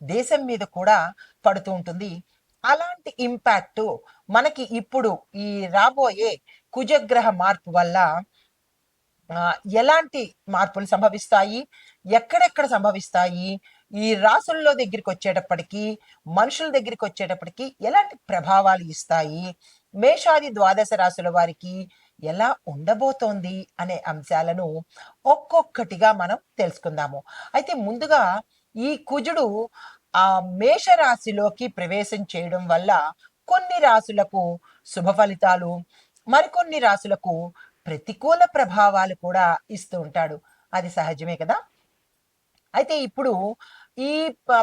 దేశం మీద కూడా పడుతూ ఉంటుంది. అలాంటి ఇంపాక్ట్ మనకి ఇప్పుడు ఈ రాబోయే కుజగ్రహ మార్పు వల్ల ఎలాంటి మార్పులు సంభవిస్తాయి? ఎక్కడెక్కడ సంభవిస్తాయి? ఈ రాసుల్లో దగ్గరికి వచ్చేటప్పటికి మనుషుల దగ్గరికి వచ్చేటప్పటికి ఎలాంటి ప్రభావాలు ఇస్తాయి? మేషాది ద్వాదశ రాశుల వారికి ఎలా ఉండబోతోంది అనే అంశాలను ఒక్కొక్కటిగా మనం తెలుసుకుందాము. అయితే ముందుగా ఈ కుజుడు ఆ మేషరాశిలోకి ప్రవేశం చేయడం వల్ల కొన్ని రాశులకు శుభ ఫలితాలు మరికొన్ని రాశులకు ప్రతికూల ప్రభావాలు కూడా ఇస్తూ ఉంటాడు. అది సహజమే కదా? అయితే ఇప్పుడు ఈ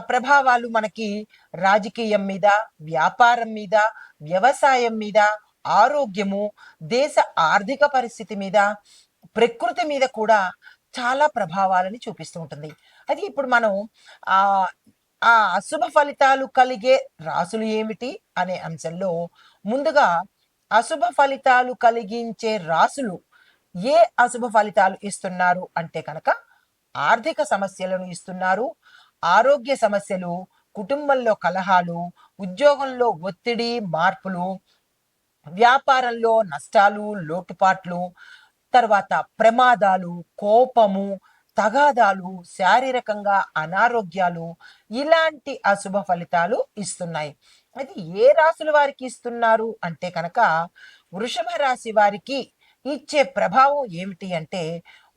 ప్రభావాలు మనకి రాజకీయం మీద వ్యాపారం మీద వ్యవసాయం మీద ఆరోగ్యము దేశ ఆర్థిక పరిస్థితి మీద ప్రకృతి మీద కూడా చాలా ప్రభావాలని చూపిస్తూ ఉంటుంది. అయితే ఇప్పుడు మనం ఆ ఆ అశుభ ఫలితాలు కలిగే రాసులు ఏమిటి అనే అంశంలో ముందుగా అశుభ ఫలితాలు కలిగించే రాసులు ఏ అశుభ ఫలితాలు ఇస్తున్నారు అంటే కనుక ఆర్థిక సమస్యలను ఇస్తున్నారు ఆరోగ్య సమస్యలు కుటుంబంలో కలహాలు ఉద్యోగంలో ఒత్తిడి మార్పులు వ్యాపారంలో నష్టాలు లోటుపాట్లు తర్వాత ప్రమాదాలు కోపము తగాదాలు శారీరకంగా అనారోగ్యాలు ఇలాంటి అశుభ ఫలితాలు ఇస్తున్నాయి. అది ఏ రాశుల వారికి ఇస్తున్నారు అంటే కనుక వృషభ రాశి వారికి ఇచ్చే ప్రభావం ఏమిటి అంటే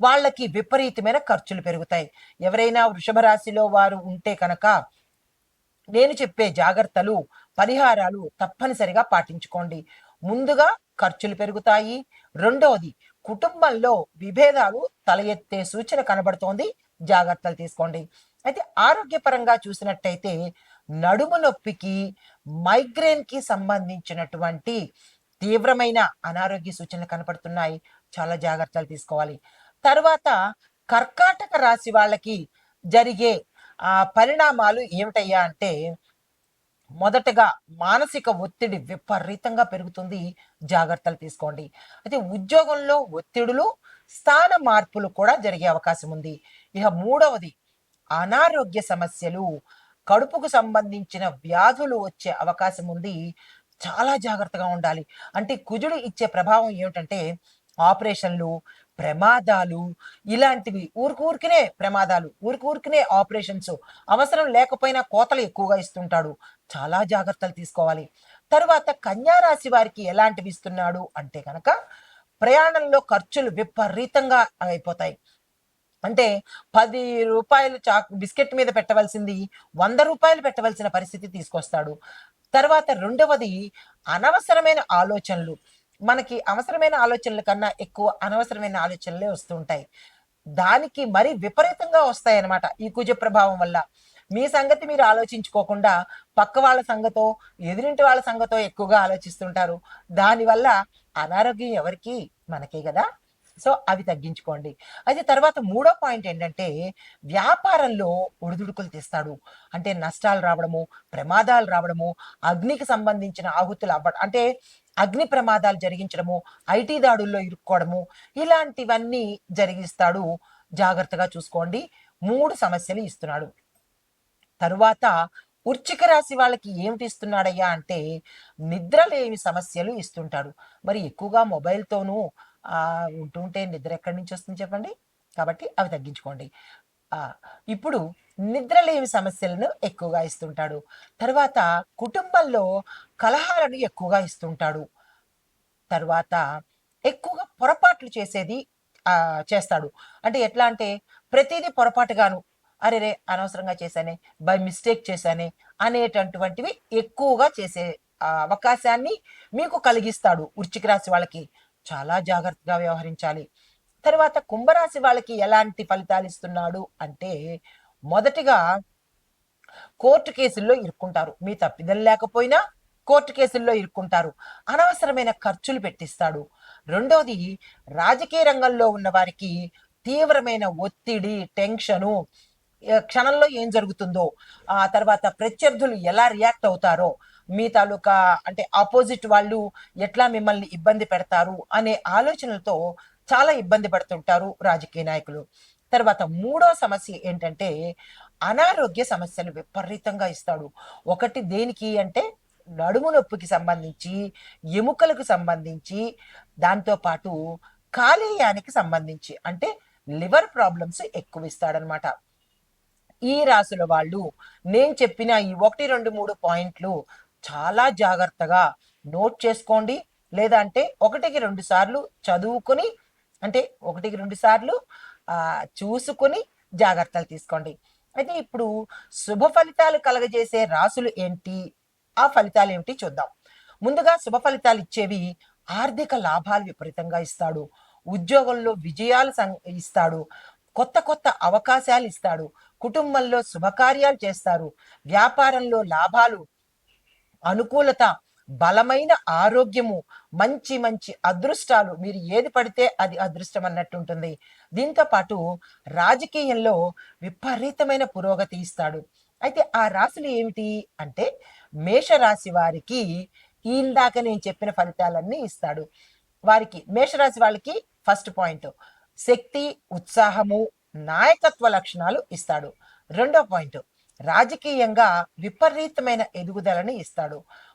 వాళ్ళకి విపరీతమైన ఖర్చులు పెరుగుతాయి. ఎవరైనా వృషభ రాశిలో వారు ఉంటే కనుక నేను చెప్పే జాగ్రత్తలు పరిహారాలు తప్పనిసరిగా పాటించుకోండి. ముందుగా ఖర్చులు పెరుగుతాయి. రెండవది కుటుంబంలో విభేదాలు తల ఎత్తే సూచన కనబడుతోంది. జాగ్రత్తలు తీసుకోండి. అయితే ఆరోగ్యపరంగా చూసినట్టయితే నడుము నొప్పికి మైగ్రేన్కి సంబంధించినటువంటి తీవ్రమైన అనారోగ్య సూచనలు కనపడుతున్నాయి చాలా జాగ్రత్తలు తీసుకోవాలి. తర్వాత కర్కాటక రాశి వాళ్ళకి జరిగే ఆ పరిణామాలు ఏమిటయ్యా అంటే మొదటగా మానసిక ఒత్తిడి విపరీతంగా పెరుగుతుంది. జాగ్రత్తలు తీసుకోండి. అయితే ఉద్యోగంలో ఒత్తిడులు స్థాన మార్పులు కూడా జరిగే అవకాశం ఉంది. ఇక మూడవది అనారోగ్య సమస్యలు కడుపుకు సంబంధించిన వ్యాధులు వచ్చే అవకాశం ఉంది. చాలా జాగ్రత్తగా ఉండాలి. అంటే కుజుడు ఇచ్చే ప్రభావం ఏమిటంటే ఆపరేషన్లు ప్రమాదాలు ఇలాంటివి ఊరికూరికినే ప్రమాదాలు ఊరికూరికినే ఆపరేషన్స్ అవసరం లేకపోయినా కోతలు ఎక్కువగా ఇస్తుంటాడు. చాలా జాగ్రత్తలు తీసుకోవాలి. తరువాత కన్యా రాశి వారికి ఎలాంటివి ఇస్తున్నాడు అంటే కనుక ప్రయాణంలో ఖర్చులు విపరీతంగా అయిపోతాయి. అంటే పది రూపాయలు చాక్ బిస్కెట్ మీద పెట్టవలసింది వంద రూపాయలు పెట్టవలసిన పరిస్థితి తీసుకొస్తాడు. తర్వాత రెండవది అనవసరమైన ఆలోచనలు. మనకి అవసరమైన ఆలోచనల కన్నా ఎక్కువ అనవసరమైన ఆలోచనలే వస్తుంటాయి. దానికి మరి విపరీతంగా వస్తాయన్నమాట ఈ కుజ ప్రభావం వల్ల. మీ సంగతి మీరు ఆలోచించుకోకుండా పక్క వాళ్ళ సంగతో ఎదురింటి వాళ్ళ సంగతో ఎక్కువగా ఆలోచిస్తుంటారు. దానివల్ల అనారోగ్యం ఎవరికి మనకే కదా. సో అవి తగ్గించుకోండి. అయితే తర్వాత మూడో పాయింట్ ఏంటంటే వ్యాపారంలో ఒడిదుడుకులు తెస్తాడు. అంటే నష్టాలు రావడము ప్రమాదాలు రావడము అగ్నికి సంబంధించిన ఆహుతులు అవ్వడం. అంటే అగ్ని ప్రమాదాలు జరిగించడము ఐటీ దాడుల్లో ఇరుక్కోవడము ఇలాంటివన్నీ జరిగిస్తాడు. జాగ్రత్తగా చూసుకోండి. మూడు సమస్యలు ఇస్తున్నాడు. తరువాత వృచ్చిక రాశి వాళ్ళకి ఏమిటి ఇస్తున్నాడయ్యా అంటే నిద్ర లేని సమస్యలు ఇస్తుంటాడు. మరి ఎక్కువగా మొబైల్తోనూ ఉంటుంటే నిద్ర ఎక్కడి నుంచి వస్తుంది చెప్పండి? కాబట్టి అవి తగ్గించుకోండి. ఇప్పుడు నిద్ర లేని సమస్యలను ఎక్కువగా ఇస్తుంటాడు. తర్వాత కుటుంబంలో కలహాలను ఎక్కువగా ఇస్తుంటాడు. తర్వాత ఎక్కువగా పొరపాట్లు చేసేది చేస్తాడు. అంటే ఎట్లా అంటే ప్రతిదీ పొరపాటుగాను అరే రే అనవసరంగా చేశానే బై మిస్టేక్ చేశానే అనేటటువంటివి ఎక్కువగా చేసే అవకాశాన్ని మీకు కలిగిస్తాడు వృశ్చిక రాశి వాళ్ళకి. చాలా జాగ్రత్తగా వ్యవహరించాలి. తర్వాత కుంభరాశి వాళ్ళకి ఎలాంటి ఫలితాలు ఇస్తున్నాడు అంటే మొదటిగా కోర్టు కేసుల్లో ఇరుక్కుంటారు. మీ తప్పిదం లేకపోయినా కోర్టు కేసుల్లో ఇరుక్కుంటారు. అనవసరమైన ఖర్చులు పెట్టిస్తాడు. రెండోది రాజకీయ రంగంలో ఉన్న వారికి తీవ్రమైన ఒత్తిడి టెన్షను క్షణంలో ఏం జరుగుతుందో ఆ తర్వాత ప్రత్యర్థులు ఎలా రియాక్ట్ అవుతారో మీ తాలూకా అంటే ఆపోజిట్ వాళ్ళు ఎట్లా మిమ్మల్ని ఇబ్బంది పెడతారు అనే ఆలోచనలతో చాలా ఇబ్బంది పడుతుంటారు రాజకీయ నాయకులు. తర్వాత మూడో సమస్య ఏంటంటే అనారోగ్య సమస్యలు విపరీతంగా ఇస్తాడు. ఒకటి దేనికి అంటే నడుము నొప్పికి సంబంధించి ఎముకలకు సంబంధించి దాంతో పాటు కాలేయానికి సంబంధించి అంటే లివర్ ప్రాబ్లమ్స్ ఎక్కువ ఇస్తాడనమాట ఈ రాసుల వాళ్ళు నేను చెప్పిన ఈ ఒకటి రెండు మూడు పాయింట్లు చాలా జాగ్రత్తగా నోట్ చేసుకోండి. లేదా అంటే ఒకటికి రెండు సార్లు చదువుకుని అంటే ఒకటికి రెండు సార్లు చూసుకుని జాగ్రత్తలు తీసుకోండి. అయితే ఇప్పుడు శుభ ఫలితాలు కలగజేసే రాసులు ఏంటి? ఆ ఫలితాలు ఏమిటి చూద్దాం. ముందుగా శుభ ఫలితాలు ఇచ్చేవి ఆర్థిక లాభాలు విపరీతంగా ఇస్తాడు. ఉద్యోగంలో విజయాలు సం- ఇస్తాడు. కొత్త కొత్త అవకాశాలు ఇస్తాడు. కుటుంబంలో శుభకార్యాలు చేస్తారు. వ్యాపారంలో లాభాలు అనుకూలత బలమైన ఆరోగ్యము మంచి మంచి అదృష్టాలు. మీరు ఏది పడితే అది అదృష్టం అన్నట్టు ఉంటుంది. దీంతో పాటు రాజకీయంలో విపరీతమైన పురోగతి ఇస్తాడు. అయితే ఆ రాశులు ఏమిటి అంటే మేషరాశి వారికి ఇందాక నేను చెప్పిన ఫలితాలన్నీ ఇస్తాడు. వారికి మేషరాశి వాళ్ళకి ఫస్ట్ పాయింట్. శక్తి ఉత్సాహము నాయకత్వ లక్షణాలు ఇస్తాడు. రెండో పాయింట్. రాజకీయంగా విపరీతమైన ఎదుగుదలని ఇస్తాడు.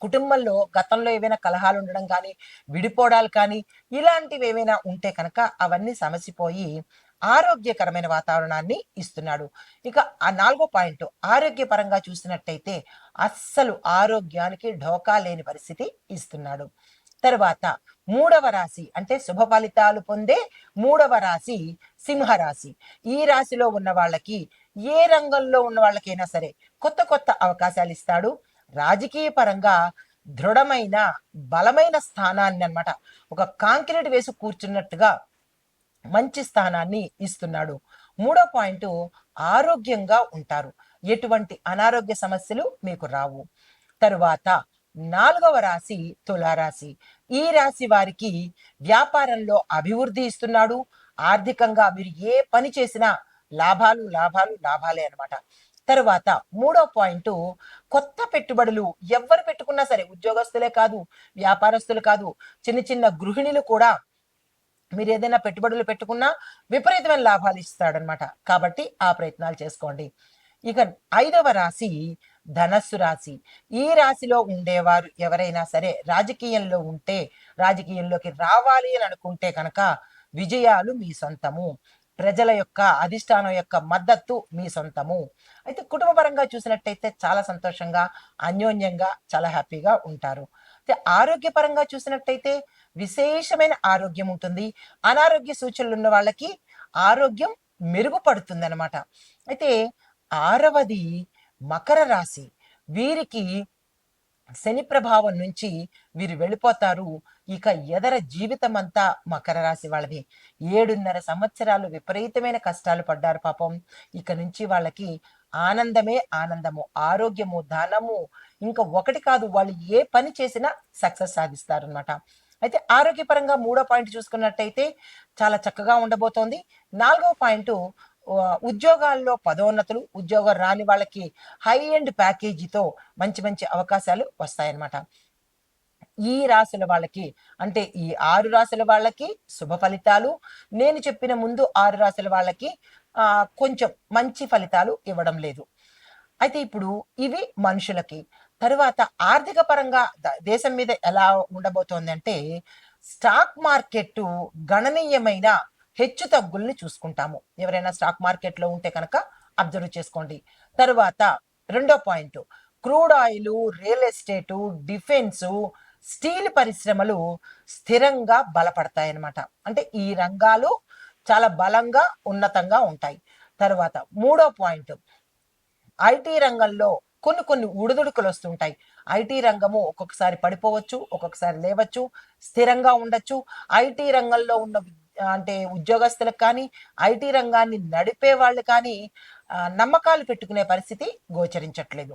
కుటుంబంలో గతంలో ఏవైనా కలహాలు ఉండడం కానీ విడిపోవడాలు కానీ ఇలాంటివి ఏమైనా ఉంటే కనుక అవన్నీ సమసిపోయి ఆరోగ్యకరమైన వాతావరణాన్ని ఇస్తున్నాడు. ఇక ఆ నాలుగో పాయింట్ ఆరోగ్యపరంగా చూసినట్టయితే అస్సలు ఆరోగ్యానికి ఢోకా లేని పరిస్థితి ఇస్తున్నాడు. తర్వాత మూడవ రాశి అంటే శుభ ఫలితాలు పొందే మూడవ రాశి సింహరాశి. ఈ రాశిలో ఉన్న వాళ్ళకి ఏ రంగంలో ఉన్న వాళ్ళకైనా సరే కొత్త కొత్త అవకాశాలు ఇస్తాడు. రాజకీయ పరంగా దృఢమైన బలమైన స్థానాన్ని అన్నమాట ఒక కాంక్రీట్ వేసి కూర్చున్నట్టుగా మంచి స్థానాన్ని ఇస్తున్నాడు. మూడో పాయింట్ ఆరోగ్యంగా ఉంటారు. ఎటువంటి అనారోగ్య సమస్యలు మీకు రావు. తరువాత నాలుగవ రాశి తులారాశి. ఈ రాశి వారికి వ్యాపారంలో అభివృద్ధి ఇస్తున్నాడు. ఆర్థికంగా మీరు ఏ పని చేసినా లాభాలు లాభాలు లాభాలే అన్నమాట. తరువాత మూడో పాయింట్ కొత్త పెట్టుబడులు ఎవరు పెట్టుకున్నా సరే ఉద్యోగస్తులే కాదు వ్యాపారస్తులు కాదు చిన్న చిన్న గృహిణులు కూడా మీరు ఏదైనా పెట్టుబడులు పెట్టుకున్నా విపరీతమైన లాభాలు ఇస్తాడనమాట కాబట్టి ఆ ప్రయత్నాలు చేసుకోండి. ఇక ఐదవ రాశి ధనస్సు రాశి. ఈ రాశిలో ఉండేవారు ఎవరైనా సరే రాజకీయంలో ఉంటే రాజకీయంలోకి రావాలి అని అనుకుంటే కనుక విజయాలు మీ సొంతము. ప్రజల యొక్క అధిష్టానం యొక్క మద్దతు మీ సొంతము. అయితే కుటుంబపరంగా చూసినట్టయితే చాలా సంతోషంగా అన్యోన్యంగా చాలా హ్యాపీగా ఉంటారు. అయితే ఆరోగ్యపరంగా చూసినట్టయితే విశేషమైన ఆరోగ్యం ఉంటుంది. అనారోగ్య సూచనలు ఉన్న వాళ్ళకి ఆరోగ్యం మెరుగుపడుతుంది అనమాట అయితే ఆరవది మకర రాశి. వీరికి శని ప్రభావం నుంచి వీరు వెళ్ళిపోతారు. ఇక ఎదర జీవితం అంతా మకర రాశి వాళ్ళది. ఏడున్నర సంవత్సరాలు విపరీతమైన కష్టాలు పడ్డారు పాపం. ఇక నుంచి వాళ్ళకి ఆనందమే ఆనందము ఆరోగ్యము ధనము ఇంకా ఒకటి కాదు వాళ్ళు ఏ పని చేసినా సక్సెస్ సాధిస్తారు అనమాట అయితే ఆరోగ్యపరంగా మూడో పాయింట్ చూసుకున్నట్టయితే చాలా చక్కగా ఉండబోతోంది. నాలుగో పాయింట్ ఉద్యోగాల్లో పదోన్నతులు ఉద్యోగం రాని వాళ్ళకి హై ఎండ్ ప్యాకేజీతో మంచి మంచి అవకాశాలు వస్తాయన్నమాట. ఈ రాశుల వాళ్ళకి అంటే ఈ ఆరు రాశుల వాళ్ళకి శుభ ఫలితాలు నేను చెప్పిన ముందు ఆరు రాశుల వాళ్ళకి ఆ కొంచెం మంచి ఫలితాలు ఇవ్వడం లేదు. అయితే ఇప్పుడు ఇవి మనుషులకి. తరువాత ఆర్థిక పరంగా ద- దేశం మీద ఎలా ఉండబోతోంది అంటే స్టాక్ మార్కెట్ గణనీయమైన హెచ్చు తగ్గుల్ని చూసుకుంటాము. ఎవరైనా స్టాక్ మార్కెట్లో ఉంటే కనుక అబ్జర్వ్ చేసుకోండి. తరువాత రెండో point crude oil real estate defence steel పరిశ్రమలు స్థిరంగా బలపడతాయి అన్నమాట అంటే ఈ రంగాలు చాలా బలంగా ఉన్నతంగా ఉంటాయి. తర్వాత మూడో పాయింట్. ఐటీ రంగంలో కొన్ని కొన్ని ఉడుదుడుకులు వస్తుంటాయి. ఐటీ రంగము ఒక్కొక్కసారి పడిపోవచ్చు ఒక్కొక్కసారి లేవచ్చు స్థిరంగా ఉండొచ్చు. ఐటీ రంగంలో ఉన్న అంటే ఉద్యోగస్తులకు కానీ ఐటీ రంగాన్ని నడిపే వాళ్ళు కానీ నమ్మకాలు పెట్టుకునే పరిస్థితి గోచరించట్లేదు.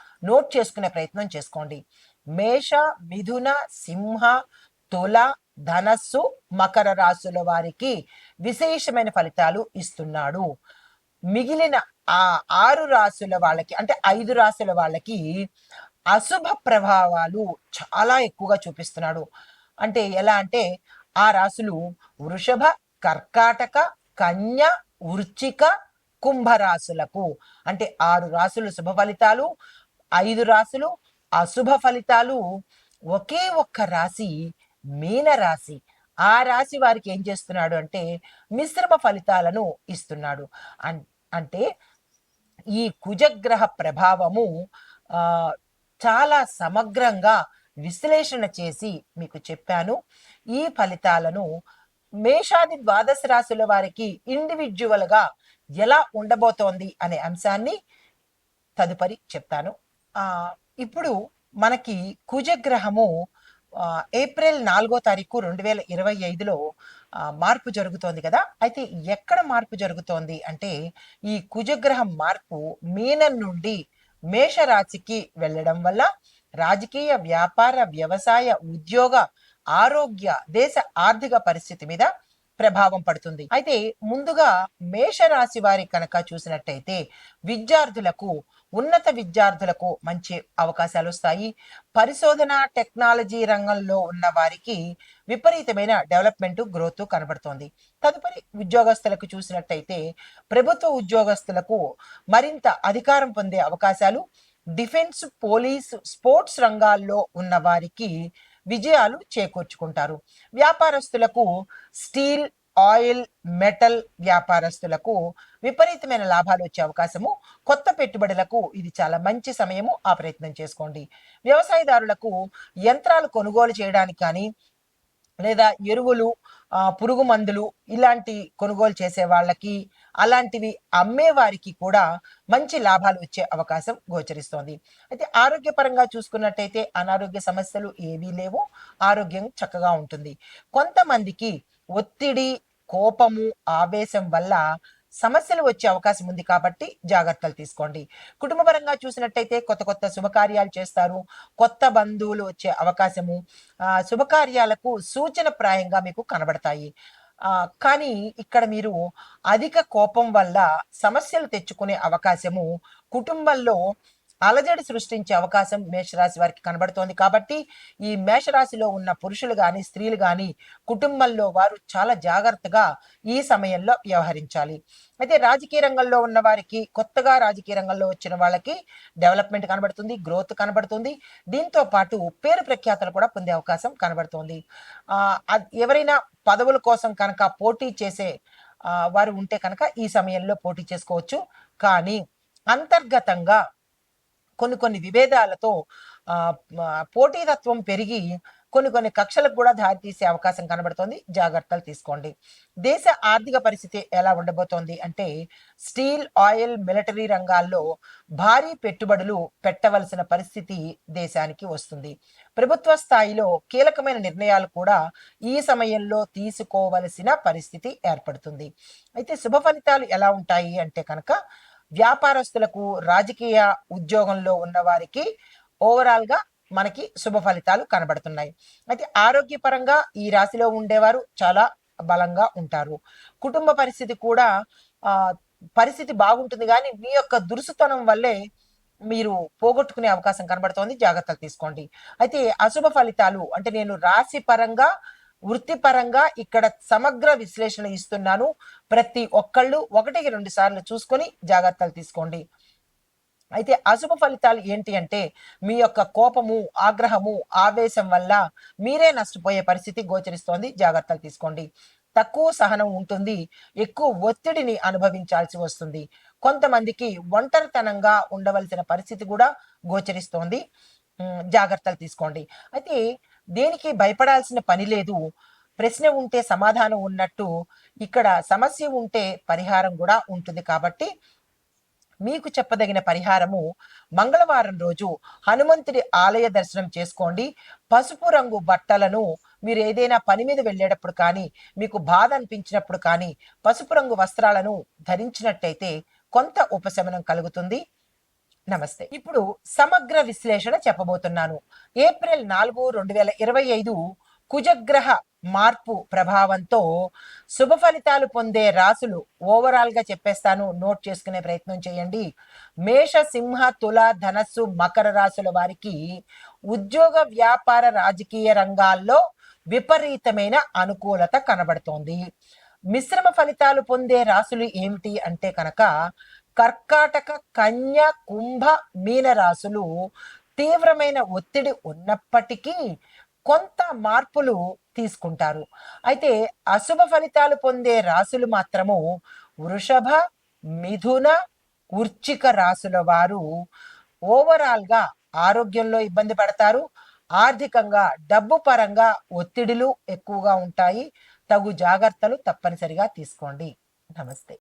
నోట్ చేసుకునే ప్రయత్నం చేసుకోండి. మేష మిథున సింహ తుల ధనస్సు మకర రాసుల వారికి విశేషమైన ఫలితాలు ఇస్తున్నాడు. మిగిలిన ఆ ఆరు రాశుల వాళ్ళకి అంటే ఐదు రాశుల వాళ్ళకి అశుభ ప్రభావాలు చాలా ఎక్కువగా చూపిస్తున్నాడు. అంటే ఎలా అంటే ఆ రాశులు వృషభ కర్కాటక కన్య వృచ్చిక కుంభరాశులకు అంటే ఆరు రాశులు శుభ ఫలితాలు ఐదు రాసులు అశుభ ఫలితాలు ఒకే ఒక్క రాశి మీన రాశి. ఆ రాశి వారికి ఏం చేస్తున్నాడు అంటే మిశ్రమ ఫలితాలను ఇస్తున్నాడు. అన్- అంటే ఈ కుజగ్రహ ప్రభావము చాలా సమగ్రంగా విశ్లేషణ చేసి మీకు చెప్పాను. ఈ ఫలితాలను మేషాది ద్వాదశ రాశుల వారికి ఇండివిజువల్గా ఎలా ఉండబోతోంది అనే అంశాన్ని తదుపరి చెప్తాను. ఇప్పుడు మనకి కుజగ్రహము ఏప్రిల్ నాలుగో తారీఖు రెండు వేల ఇరవై ఐదులో మార్పు జరుగుతోంది కదా? అయితే ఎక్కడ మార్పు జరుగుతోంది అంటే ఈ కుజగ్రహం మార్పు మీనం నుండి మేషరాశికి వెళ్ళడం వల్ల రాజకీయ వ్యాపార వ్యవసాయ ఉద్యోగ ఆరోగ్య దేశ ఆర్థిక పరిస్థితి మీద ప్రభావం పడుతుంది. అయితే ముందుగా మేషరాశి వారి కనుక చూసినట్టయితే విద్యార్థులకు ఉన్నత విద్యార్థులకు మంచి అవకాశాలు వస్తాయి పరిశోధన టెక్నాలజీ రంగంలో ఉన్న వారికి విపరీతమైన డెవలప్మెంట్ గ్రోత్ కనబడుతోంది. తదుపరి ఉద్యోగస్తులకు చూసినట్టయితే ప్రభుత్వ ఉద్యోగస్తులకు మరింత అధికారం పొందే అవకాశాలు డిఫెన్స్ పోలీస్ స్పోర్ట్స్ రంగాల్లో ఉన్న వారికి విజయాలు చేకూర్చుకుంటారు. వ్యాపారస్తులకు స్టీల్ ఆయిల్ మెటల్ వ్యాపారస్తులకు విపరీతమైన లాభాలు వచ్చే అవకాశము. కొత్త పెట్టుబడులకు ఇది చాలా మంచి సమయము. ఆ ప్రయత్నం చేసుకోండి. వ్యవసాయదారులకు యంత్రాలు కొనుగోలు చేయడానికి కానీ లేదా ఎరువులు పురుగు మందులు ఇలాంటి కొనుగోలు చేసే వాళ్ళకి అలాంటివి అమ్మే వారికి కూడా మంచి లాభాలు వచ్చే అవకాశం గోచరిస్తోంది. అయితే ఆరోగ్యపరంగా చూసుకున్నట్టయితే అనారోగ్య సమస్యలు ఏవీ లేవు. ఆరోగ్యం చక్కగా ఉంటుంది. కొంతమందికి ఒత్తిడి కోపము ఆవేశం వల్ల సమస్యలు వచ్చే అవకాశం ఉంది కాబట్టి జాగ్రత్తలు తీసుకోండి. కుటుంబపరంగా చూసినట్టయితే కొత్త కొత్త శుభకార్యాలు చేస్తారు. కొత్త బంధువులు వచ్చే అవకాశము ఆ, శుభకార్యాలకు సూచన ప్రాయంగా మీకు కనబడతాయి. ఆ, కానీ ఇక్కడ మీరు అధిక కోపం వల్ల సమస్యలు తెచ్చుకునే అవకాశము కుటుంబంలో అలజడి సృష్టించే అవకాశం మేషరాశి వారికి కనబడుతోంది. కాబట్టి ఈ మేషరాశిలో ఉన్న పురుషులు కానీ స్త్రీలు కానీ కుటుంబంలో వారు చాలా జాగ్రత్తగా ఈ సమయంలో వ్యవహరించాలి. అయితే రాజకీయ రంగంలో ఉన్న వారికి కొత్తగా రాజకీయ రంగంలో వచ్చిన వాళ్ళకి డెవలప్మెంట్ కనబడుతుంది గ్రోత్ కనబడుతుంది. దీంతో పాటు పేరు ప్రఖ్యాతలు కూడా పొందే అవకాశం కనబడుతుంది. ఆ, ఎవరైనా పదవుల కోసం కనుక పోటీ చేసే వారు ఉంటే కనుక ఈ సమయంలో పోటీ చేసుకోవచ్చు. కానీ అంతర్గతంగా కొన్ని కొన్ని విభేదాలతో పోటీతత్వం పెరిగి కొన్ని కొన్ని కక్షలకు కూడా దారితీసే అవకాశం కనబడుతోంది. జాగ్రత్తలు తీసుకోండి. దేశ ఆర్థిక పరిస్థితి ఎలా ఉండబోతోంది అంటే స్టీల్ ఆయిల్ మిలిటరీ రంగాల్లో భారీ పెట్టుబడులు పెట్టవలసిన పరిస్థితి దేశానికి వస్తుంది. ప్రభుత్వ స్థాయిలో కీలకమైన నిర్ణయాలు కూడా ఈ సమయంలో తీసుకోవలసిన పరిస్థితి ఏర్పడుతుంది. అయితే శుభ ఫలితాలు ఎలా ఉంటాయి అంటే కనుక వ్యాపారస్తులకు రాజకీయ ఉద్యోగంలో ఉన్న వారికి ఓవరాల్గా మనకి శుభ ఫలితాలు కనబడుతున్నాయి. అయితే ఆరోగ్యపరంగా ఈ రాశిలో ఉండేవారు చాలా బలంగా ఉంటారు. కుటుంబ పరిస్థితి కూడా ఆ పరిస్థితి బాగుంటుంది కానీ మీ యొక్క దురుసుతనం వల్లే మీరు పోగొట్టుకునే అవకాశం కనబడుతోంది. జాగ్రత్తలు తీసుకోండి. అయితే అశుభ ఫలితాలు అంటే నేను రాశి పరంగా వృత్తిపరంగా ఇక్కడ సమగ్ర విశ్లేషణ ఇస్తున్నాను. ప్రతి ఒక్కళ్ళు ఒకటికి రెండు సార్లు చూసుకొని జాగ్రత్తలు తీసుకోండి. అయితే అశుభ ఫలితాలు ఏంటి అంటే మీ యొక్క కోపము ఆగ్రహము ఆవేశం వల్ల మీరే నష్టపోయే పరిస్థితి గోచరిస్తోంది. జాగ్రత్తలు తీసుకోండి. తక్కువ సహనం ఉంటుంది. ఎక్కువ ఒత్తిడిని అనుభవించాల్సి వస్తుంది. కొంతమందికి ఒంటరితనంగా ఉండవలసిన పరిస్థితి కూడా గోచరిస్తోంది. జాగ్రత్తలు తీసుకోండి. అయితే దేనికి భయపడాల్సిన పని లేదు. ప్రశ్న ఉంటే సమాధానం ఉన్నట్టు ఇక్కడ సమస్య ఉంటే పరిహారం కూడా ఉంటుంది కాబట్టి మీకు చెప్పదగిన పరిహారము మంగళవారం రోజు హనుమంతుడి ఆలయ దర్శనం చేసుకోండి. పసుపు రంగు బట్టలను మీరు ఏదైనా పని మీద వెళ్ళేటప్పుడు కానీ మీకు బాధ అనిపించినప్పుడు కానీ పసుపు రంగు వస్త్రాలను ధరించినట్టయితే కొంత ఉపశమనం కలుగుతుంది. నమస్తే. ఇప్పుడు సమగ్ర విశ్లేషణ చెప్పబోతున్నాను. ఏప్రిల్ నాలుగు రెండు వేల ఇరవై ఐదు కుజగ్రహ మార్పు ప్రభావంతో శుభ ఫలితాలు పొందే రాసులు ఓవరాల్గా చెప్పేస్తాను. నోట్ చేసుకునే ప్రయత్నం చేయండి. మేష సింహ తుల ధనస్సు మకర రాసుల వారికి ఉద్యోగ వ్యాపార రాజకీయ రంగాల్లో విపరీతమైన అనుకూలత కనబడుతోంది. మిశ్రమ ఫలితాలు పొందే రాసులు ఏమిటి అంటే కనుక కర్కాటక కన్య కుంభ మీన రాశులు తీవ్రమైన ఒత్తిడి ఉన్నప్పటికీ కొంత మార్పులు తీసుకుంటారు. అయితే అశుభ ఫలితాలు పొందే రాశులు మాత్రము వృషభ మిథున ఉర్చిక రాశుల వారు ఓవరాల్గా ఆరోగ్యంలో ఇబ్బంది పడతారు. ఆర్థికంగా డబ్బు పరంగా ఒత్తిడిలు ఎక్కువగా ఉంటాయి. తగు జాగ్రత్తలు తప్పనిసరిగా తీసుకోండి. నమస్తే.